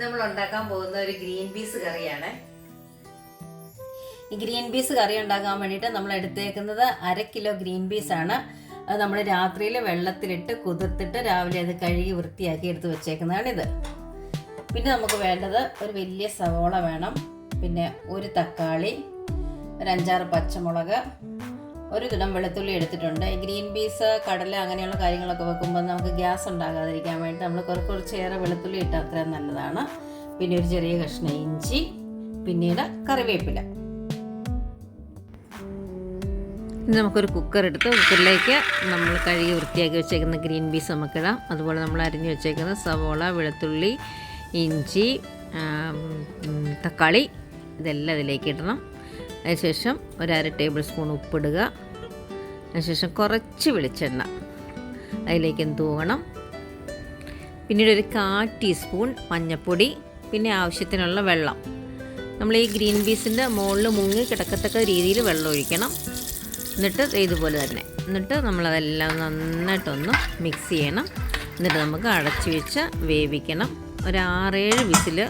നമ്മൾ ഉണ്ടാക്കാൻ പോകുന്ന ഒരു ഗ്രീൻ പീസ് കറിയാണ്. ഈ ഗ്രീൻ പീസ് കറി ഉണ്ടാക്കാൻ വേണ്ടിയിട്ട് നമ്മൾ എടുത്തേക്കുന്നത് അര കിലോ ഗ്രീൻ പീസ് ആണ്. അത് നമ്മൾ രാത്രിയിൽ വെള്ളത്തിലിട്ട് കുതിർത്തിട്ട് രാവിലെ അത് കഴുകി വൃത്തിയാക്കി എടുത്ത് ഇത്. പിന്നെ നമുക്ക് വേണ്ടത് ഒരു വലിയ സവോള വേണം. പിന്നെ ഒരു തക്കാളി ഒരു അഞ്ചാറ് പച്ചമുളക് ഒരു കിടം വെളുത്തുള്ളി എടുത്തിട്ടുണ്ട്. ഗ്രീൻ പീസ് കടല അങ്ങനെയുള്ള കാര്യങ്ങളൊക്കെ വെക്കുമ്പോൾ നമുക്ക് ഗ്യാസ് ഉണ്ടാകാതിരിക്കാൻ വേണ്ടി നമ്മൾ കുറച്ച് കുറച്ചേറെ വെളുത്തുള്ളി ഇട്ട് അത്രയും നല്ലതാണ്. പിന്നെ ഒരു ചെറിയ കഷ്ണം ഇഞ്ചി പിന്നീട് കറിവേപ്പില. നമുക്കൊരു കുക്കർ എടുത്ത് കുക്കറിലേക്ക് നമ്മൾ കഴുകി വൃത്തിയാക്കി വെച്ചേക്കുന്ന ഗ്രീൻ പീസ് നമുക്കിടാം അതുപോലെ നമ്മൾ അരിഞ്ഞു വെച്ചേക്കുന്ന സവോള വെളുത്തുള്ളി ഇഞ്ചി തക്കാളി ഇതെല്ലാം അതിലേക്ക് ഇടണം. അതിനുശേഷം ഒരു അര ടേബിൾ സ്പൂൺ ഉപ്പിടുക. അതിനുശേഷം കുറച്ച് വെളിച്ചെണ്ണ അതിലേക്ക് തൂവണം പിന്നീട് ഒരു കാ ടീസ്പൂൺ മഞ്ഞൾപ്പൊടി പിന്നെ ആവശ്യത്തിനുള്ള വെള്ളം. നമ്മൾ ഈ ഗ്രീൻ പീസിന്റെ മുകളിൽ മുങ്ങി കിടക്കത്തക്ക രീതിയിൽ വെള്ളം ഒഴിക്കണം. എന്നിട്ട് ഇതുപോലെ തന്നെ. എന്നിട്ട് നമ്മളതെല്ലാം നന്നായിട്ടൊന്ന് മിക്സ് ചെയ്യണം. എന്നിട്ട് നമുക്ക് അടച്ചു വെച്ച് വേവിക്കണം. ഒരു ആറേഴ് വിസിൽ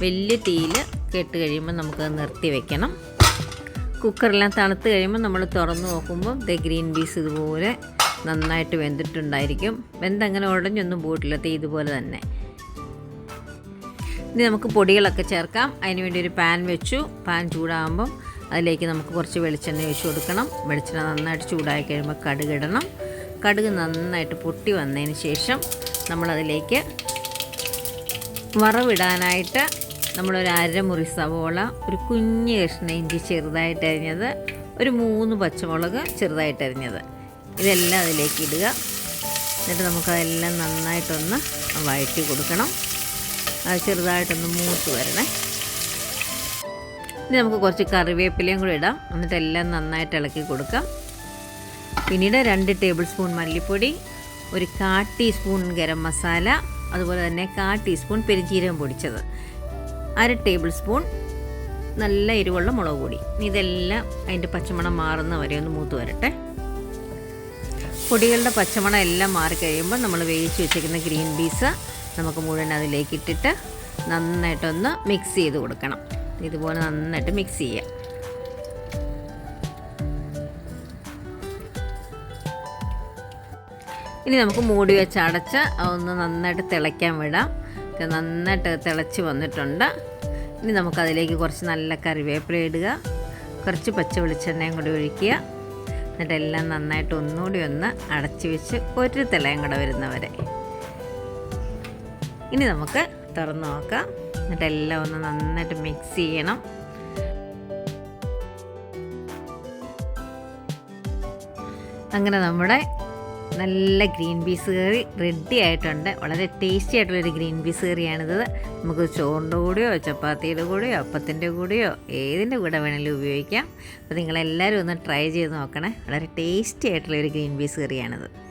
വലിയ തീയിൽ കേട്ട് കഴിയുമ്പോൾ നമുക്കത് നിർത്തി വെക്കണം. കുക്കറെല്ലാം തണുത്ത് കഴിയുമ്പോൾ നമ്മൾ തുറന്ന് നോക്കുമ്പോൾ ദ ഗ്രീൻ പീസ് ഇതുപോലെ നന്നായിട്ട് വെന്തിട്ടുണ്ടായിരിക്കും. വെന്തങ്ങനെ ഉടഞ്ഞൊന്നും പോയിട്ടില്ല. തീ ഇതുപോലെ തന്നെ. ഇനി നമുക്ക് പൊടികളൊക്കെ ചേർക്കാം. അതിന് വേണ്ടി ഒരു പാൻ വെച്ചു. പാൻ ചൂടാകുമ്പം അതിലേക്ക് നമുക്ക് കുറച്ച് വെളിച്ചെണ്ണ ഒഴിച്ചു കൊടുക്കണം. വെളിച്ചെണ്ണ നന്നായിട്ട് ചൂടായി കഴിയുമ്പോൾ കടുക് ഇടണം. കടുക് നന്നായിട്ട് പൊട്ടി വന്നതിന് ശേഷം നമ്മളതിലേക്ക് വറവിടാനായിട്ട് നമ്മളൊരു അരമുറി സവോള ഒരു കുഞ്ഞ് കഷ്ണ ഇഞ്ചി ചെറുതായിട്ട് അരിഞ്ഞത് ഒരു മൂന്ന് പച്ചമുളക് ചെറുതായിട്ട് അരിഞ്ഞത്. ഇതെല്ലാം അതിലേക്ക് ഇടുക. എന്നിട്ട് നമുക്കതെല്ലാം നന്നായിട്ടൊന്ന് വഴറ്റി കൊടുക്കണം. അത് ചെറുതായിട്ടൊന്ന് മൂത്ത് വരണേ. ഇനി നമുക്ക് കുറച്ച് കറിവേപ്പിലയും കൂടി ഇടാം. എന്നിട്ട് എല്ലാം നന്നായിട്ട് ഇളക്കി കൊടുക്കാം. പിന്നീട് രണ്ട് ടേബിൾ സ്പൂൺ മല്ലിപ്പൊടി ഒരു കാ ടീസ്പൂൺ ഗരം മസാല അതുപോലെ തന്നെ കാ ടീസ്പൂൺ പെരുജീരകം പൊടിച്ചത്. അര ടേബിൾ സ്പൂൺ നല്ല എരിവുള്ള മുളക് പൊടി. ഇതെല്ലാം അതിന്റെ പച്ചമണം മാറുന്ന വരെ ഒന്ന് മൂത്ത് വരട്ടെ. പൊടികളുടെ പച്ചമണം എല്ലാം മാറിക്കഴിയുമ്പോൾ നമ്മൾ വേവിച്ച് വെച്ചിരിക്കുന്ന ഗ്രീൻ പീസ് നമുക്ക് മുഴുവൻ അതിലേക്ക് ഇട്ടിട്ട് നന്നായിട്ടൊന്ന് മിക്സ് ചെയ്ത് കൊടുക്കണം. ഇതുപോലെ നന്നായിട്ട് മിക്സ് ചെയ്യാം. ഇനി നമുക്ക് മൂടി വെച്ച് അടച്ച് ഒന്ന് നന്നായിട്ട് തിളയ്ക്കാൻ വിടാം. ഇത് നന്നായിട്ട് തിളച്ച് വന്നിട്ടുണ്ട്. ഇനി നമുക്കതിലേക്ക് കുറച്ച് നല്ല കറിവേപ്പില ഇടുക. കുറച്ച് പച്ച വെളിച്ചെണ്ണയും കൂടി ഒഴിക്കുക. എന്നിട്ട് എല്ലാം നന്നായിട്ട് ഒന്നുകൂടി ഒന്ന് അടച്ച് വെച്ച് ഒരു തിളയും കൂടെ വരുന്നവരെ ഇനി നമുക്ക് തുറന്ന് നോക്കാം. എന്നിട്ട് എല്ലാം ഒന്ന് നന്നായിട്ട് മിക്സ് ചെയ്യണം. അങ്ങനെ നമ്മുടെ നല്ല ഗ്രീൻ പീസ് കറി റെഡി ആയിട്ടുണ്ട്. വളരെ ടേസ്റ്റി ആയിട്ടുള്ളൊരു ഗ്രീൻ പീസ് കറിയാണിത്. നമുക്ക് ചോറിന്റെ കൂടെയോ ചപ്പാത്തിയുടെ കൂടെയോ അപ്പത്തിന്റെ കൂടെയോ ഏതിന്റെ കൂടെ വേണമെങ്കിലും ഉപയോഗിക്കാം. അപ്പോൾ നിങ്ങളെല്ലാവരും ഒന്ന് ട്രൈ ചെയ്ത് നോക്കണേ. വളരെ ടേസ്റ്റി ആയിട്ടുള്ളൊരു ഗ്രീൻ പീസ് കറിയാണിത്.